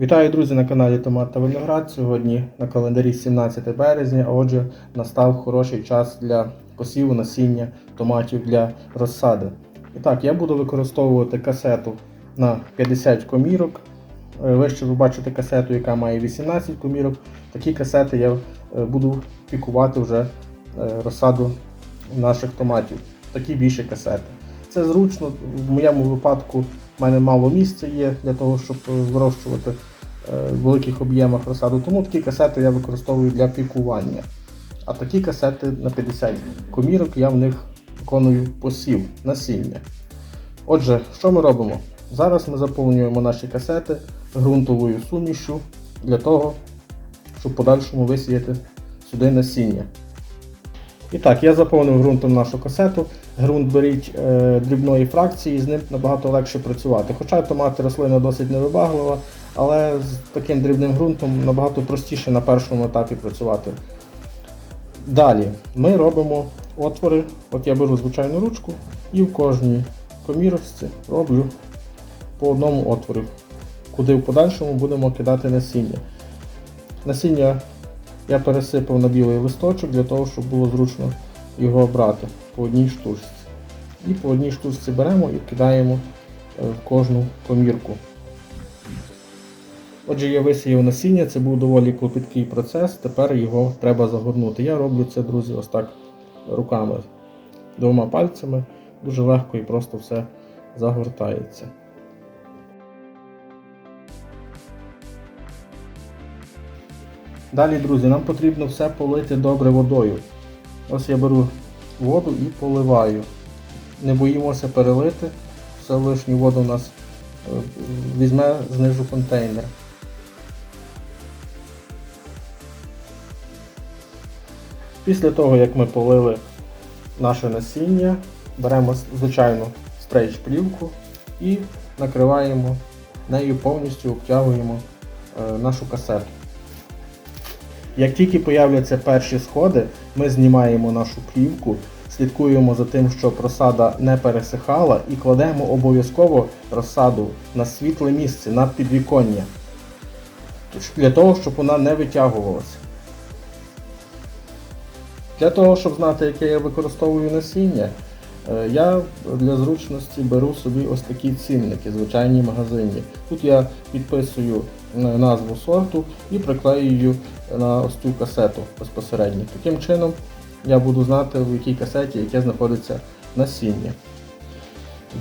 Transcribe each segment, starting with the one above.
Вітаю, друзі, на каналі Томат та Виноград. Сьогодні на календарі 17 березня, а отже, настав хороший час для посіву насіння томатів для розсади. І так, я буду використовувати касету на 50 комірок. Вище ви бачите касету, яка має 18 комірок. Такі касети я е, буду пікувати вже е, розсаду наших томатів. Такі більші касети. Це зручно. В моєму випадку в мене мало місця є для того, щоб е, вирощувати в великих об'ємах розсаду. Тому такі касети я використовую для пікування. А такі касети на 50 комірок я в них виконую посів насіння. Отже, що ми робимо? Зараз ми заповнюємо наші касети ґрунтовою сумішю для того, щоб в подальшому висіяти сюди насіння. І так, я заповнив ґрунтом нашу касету. Ґрунт беріть е, дрібної фракції, з ним набагато легше працювати. Хоча томати рослина досить невибаглива, але з таким дрібним ґрунтом набагато простіше на першому етапі працювати. Далі ми робимо отвори. От я беру звичайну ручку і в кожній комірочці роблю по одному отвору, куди в подальшому будемо кидати насіння. Насіння я пересипав на білий листочок для того, щоб було зручно його брати по одній штучці. І по одній штучці беремо і кидаємо е, в кожну комірку. Отже, я висіяв насіння, це був доволі клопіткий процес, тепер його треба загорнути. Я роблю це, друзі, ось так руками, двома пальцями, дуже легко і просто все загортається. Далі, друзі, нам потрібно все полити добре водою. Ось я беру воду і поливаю. Не боїмося перелити, все лишню воду у нас е, візьме знизу контейнер. Після того, як ми полили наше насіння, беремо звичайну стрейч-плівку і накриваємо нею повністю обтягуємо е, нашу касету. Як тільки появляться перші сходи, ми знімаємо нашу плівку, слідкуємо за тим, щоб розсада не пересихала і кладемо обов'язково розсаду на світле місце, на підвіконня. Для того, щоб вона не витягувалася. Для того, щоб знати, яке я використовую насіння, е, я для зручності беру собі ось такі цінники, звичайні магазині. Тут я підписую е, назву сорту і приклеюю на ось цю касету безпосередньо. Таким чином я буду знати, в якій касеті яке знаходиться насіння.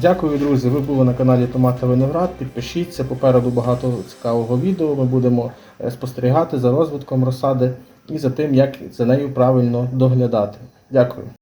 Дякую, друзі! Ви були на каналі Томат та Виноград. Підпишіться, попереду багато цікавого відео. Ми будемо е, спостерігати за розвитком розсади і за тим, як за нею правильно доглядати. Дякую.